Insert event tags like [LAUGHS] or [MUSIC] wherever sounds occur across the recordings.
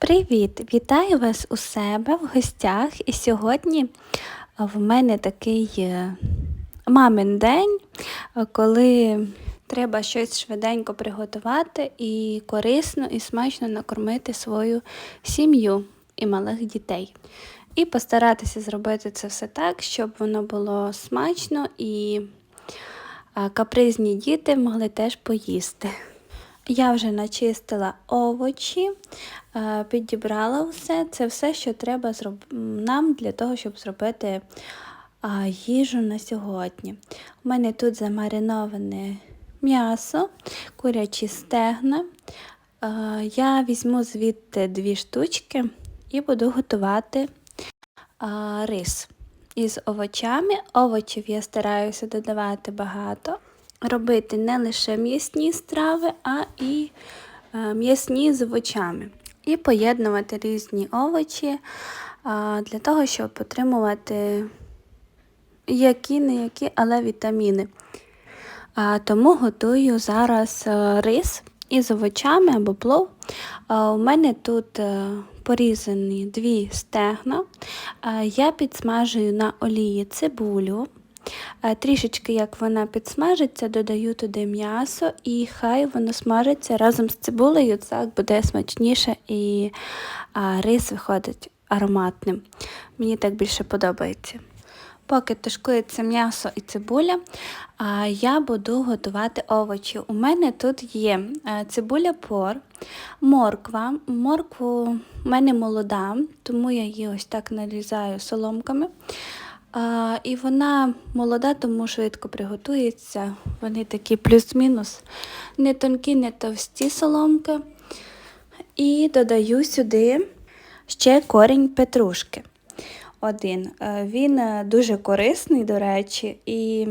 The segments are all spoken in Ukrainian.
Привіт! Вітаю вас у себе в гостях. І сьогодні в мене такий е, мамин день, е, коли треба щось швиденько приготувати і корисно і смачно накормити свою сім'ю і малих дітей. І постаратися зробити це все так, щоб воно було смачно і е, капризні діти могли теж поїсти. Я вже начистила овочі, е, підібрала все. Це все, що треба нам для того, щоб зробити їжу на сьогодні. У мене тут замариноване м'ясо, курячі стегна. Е, я візьму звідти дві штучки і буду готувати рис із овочами. Овочів я стараюся додавати багато робити не лише м'ясні страви, а і е, м'ясні з овочами. І поєднувати різні овочі для того, щоб отримувати які не які, але вітаміни. Тому готую зараз е, рис із овочами або плов. У мене тут е, порізані дві стегна. Я підсмажую на олії цибулю. Трішечки, як вона підсмажиться, додаю туди м'ясо і хай воно смажиться разом з цибулею, так буде смачніше і рис виходить ароматним. Мені так більше подобається. Поки тушкується м'ясо і цибуля, я буду готувати овочі. У мене тут є е, цибуля пор, морква. Моркву в мене молода, тому я її ось так нарізаю соломками. А, І вона молода, тому швидко приготується. Вони такі плюс-мінус, не тонкі, не товсті соломки. І додаю сюди ще корінь петрушки. Один. Е, він е, дуже корисний, до речі, і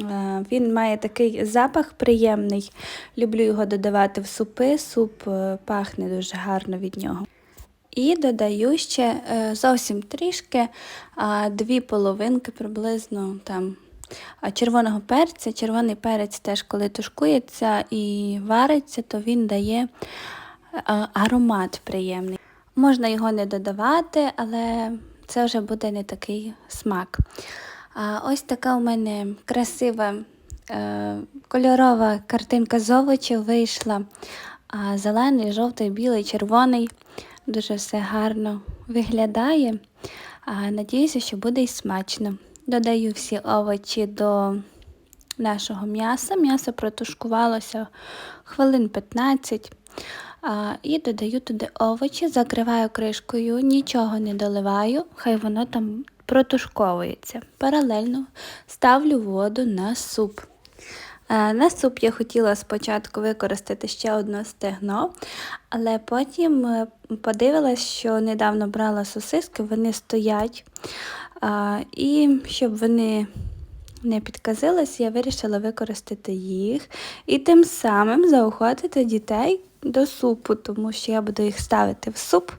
е, він має такий запах приємний. Люблю його додавати в супи. Суп пахне дуже гарно від нього. І додаю ще е, зовсім трішки дві половинки приблизно там червоного перця. Червоний перець теж, коли тушкується і вариться, то він дає аромат приємний. Можна його не додавати, але це вже буде не такий смак. Ось така у мене красива е, кольорова картинка з овочів вийшла. Зелений, жовтий, білий, червоний. Дуже все гарно виглядає. Надіюся, що буде і смачно. Додаю всі овочі до нашого м'яса. М'ясо протушкувалося хвилин 15. І додаю туди овочі, закриваю кришкою, нічого не доливаю, хай воно там протушковується. Паралельно ставлю воду на суп. Е, на суп я хотіла спочатку використати ще одне стегно, але потім е, подивилась, що недавно брала сосиски, вони стоять. І щоб вони не підказились, я вирішила використати їх і тим самим заохотити дітей до супу, тому що я буду їх ставити в суп.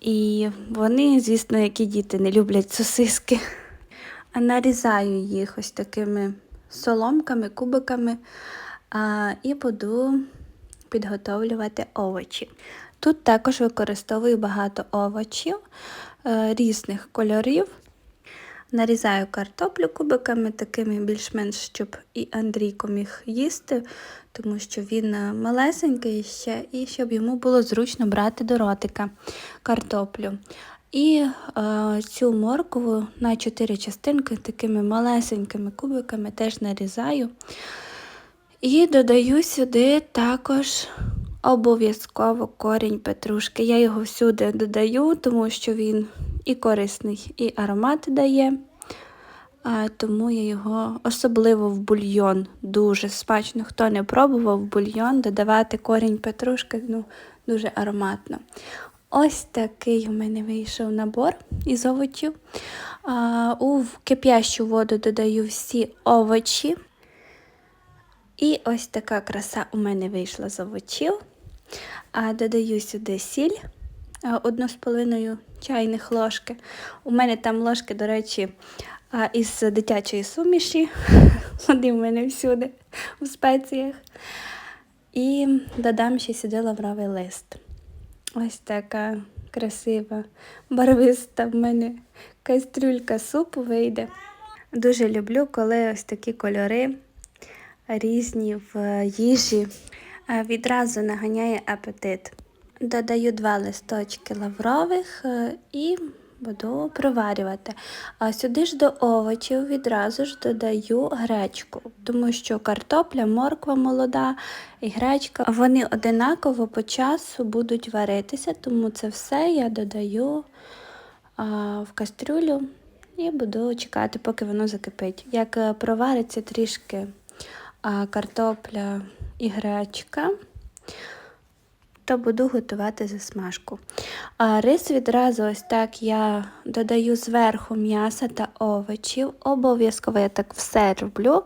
І вони, звісно, які діти не люблять сосиски. [LAUGHS] А нарізаю їх ось такими соломками, кубиками а, і буду підготовлювати овочі. Тут також використовую багато овочів е, різних кольорів. Нарізаю картоплю кубиками, такими більш-менш, щоб і Андрійко міг їсти, тому що він е, малесенький ще, і щоб йому було зручно брати до ротика картоплю. І е, цю моркову на 4 частинки такими малесенькими кубиками теж нарізаю. І додаю сюди також обов'язково корінь петрушки. Я його всюди додаю, тому що він і корисний, і аромат дає. А, Тому я його особливо в бульйон дуже смачно. Хто не пробував бульйон додавати корінь петрушки, ну, дуже ароматно. Ось такий у мене вийшов набор із овочів. У кип'ящу воду додаю всі овочі. І ось така краса у мене вийшла з овочів. Додаю сюди сіль одну з половиною чайних ложки. У мене там ложки, до речі, із дитячої суміші. [LAUGHS] Вони в мене всюди у спеціях. І додам ще сюди лавровий лист. Ось така красива, барвиста в мене кастрюлька супу вийде. Дуже люблю, коли ось такі кольори різні в їжі. Відразу наганяє апетит. Додаю два листочки лаврових е, і буду проварювати. А сюди ж до овочів відразу ж додаю гречку, тому що картопля, морква молода і гречка вони одинаково по часу будуть варитися, тому це все я додаю а, в кастрюлю і буду чекати, поки воно закипить. Як е, провариться трішки а, картопля і гречка, то буду готувати засмажку. А рис відразу ось так я додаю зверху м'яса та овочів. Обов'язково я так все роблю.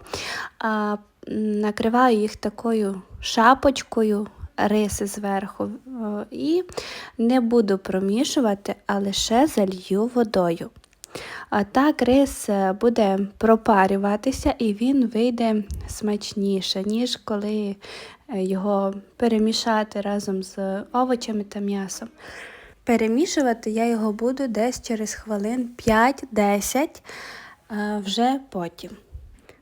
А, накриваю їх такою шапочкою риси зверху. І не буду промішувати, а лише залью водою. Так рис е, буде пропарюватися і він вийде смачніше, ніж коли е, його перемішати разом з овочами та м'ясом. Перемішувати я його буду десь через хвилин 5-10 е, вже потім.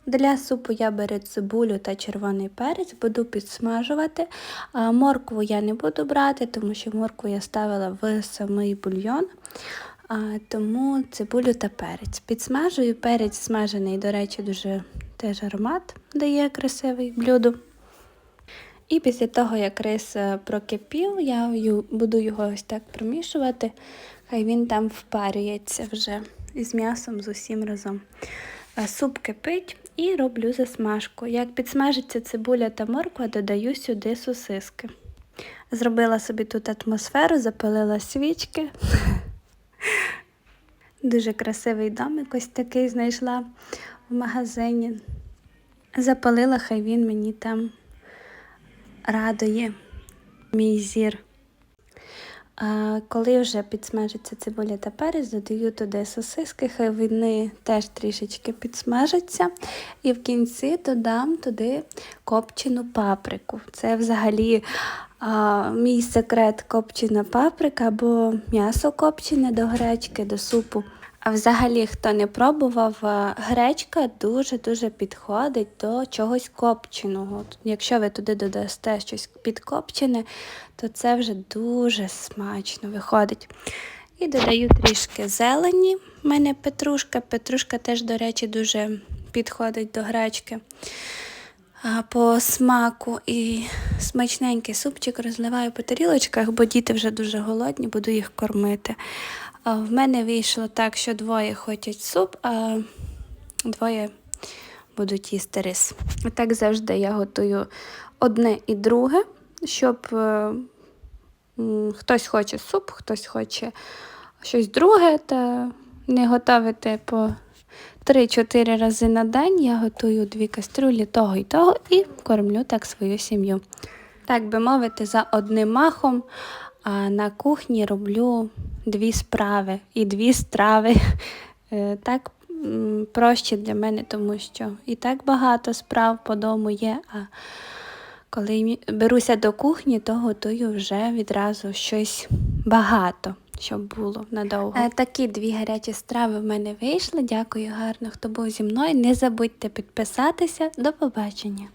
Для супу я беру цибулю та червоний перець, буду підсмажувати. Моркву я не буду брати, тому що моркву я ставила в самий бульйон. Тому цибулю та перець. Підсмажую, перець смажений, до речі, дуже теж аромат дає красивий блюду. І після того, як рис е, прокипів, я буду його ось так промішувати, хай він там впарюється вже із м'ясом з усім разом. Е, Суп кипить і роблю засмажку. Як підсмажиться цибуля та морква, додаю сюди сосиски. Зробила собі тут атмосферу, запалила свічки. Дуже красивий домик ось такий знайшла в магазині. Запалила, хай він мені там радує мій зір. Коли вже підсмажиться цибуля та перець, додаю туди сосиски, хай вони теж трішечки підсмажаться. І в кінці додам туди копчену паприку. Це взагалі а, мій секрет копчена паприка або м'ясо копчене до гречки, до супу. А взагалі, хто не пробував, гречка дуже-дуже підходить до чогось копченого. Якщо ви туди додасте щось підкопчене, то це вже дуже смачно виходить. І додаю трішки зелені. У мене петрушка. Петрушка теж, до речі, дуже підходить до гречки. По смаку і смачненький супчик розливаю по тарілочках, бо діти вже дуже голодні, буду їх кормити. В мене вийшло так, що двоє хочуть суп, а двоє будуть їсти рис. Так завжди я готую одне і друге, щоб е, хтось хоче суп, хтось хоче щось друге, та не готувати по 3-4 рази на день. Я готую дві кастрюлі того і того і кормлю так свою сім'ю. Так би мовити, за одним махом на кухні роблю дві справи і дві страви. [LAUGHS] Е, Так проще для мене, тому що і так багато справ по дому є. А коли беруся до кухні, то готую вже відразу щось багато, щоб було надовго. Е, Такі дві гарячі страви в мене вийшли. Дякую гарно, хто був зі мною. Не забудьте підписатися. До побачення.